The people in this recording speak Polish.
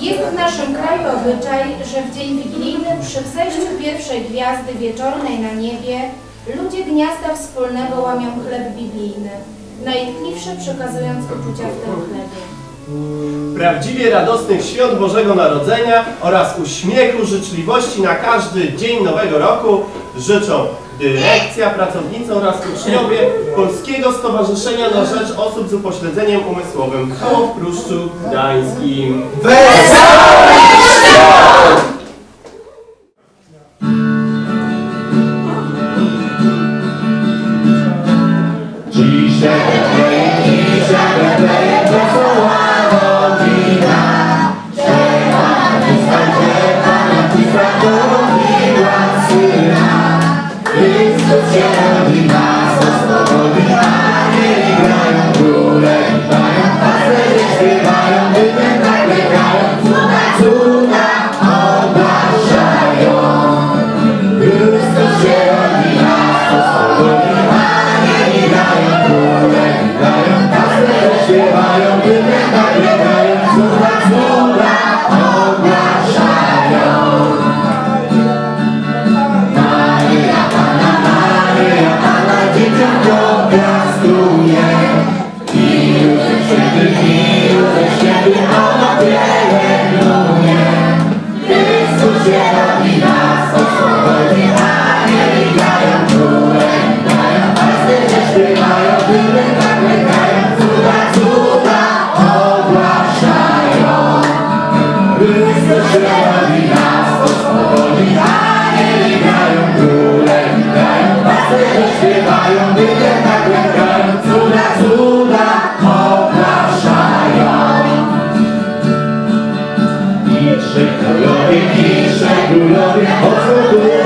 Jest w naszym kraju obyczaj, że w dzień wigilijny przy wzejściu pierwszej gwiazdy wieczornej na niebie ludzie gniazda wspólnego łamią chleb biblijny, najtkliwsze przekazując uczucia w tym chlebie. Prawdziwie radosnych świąt Bożego Narodzenia oraz uśmiechu, życzliwości na każdy dzień Nowego Roku życzą dyrekcja, pracownicy oraz uczniowie Polskiego Stowarzyszenia na Rzecz Osób z Upośledzeniem Umysłowym Koło w Pruszczu Gdańskim. Jack. zieloni nas Oswobodzi anieli królem Grają państwie też śpiewają Były tak Cuda, cuda ogłaszają Chrystus zieloni nas Oswobodzi anieli królem Grają państwie też śpiewają tak I Hallelujah.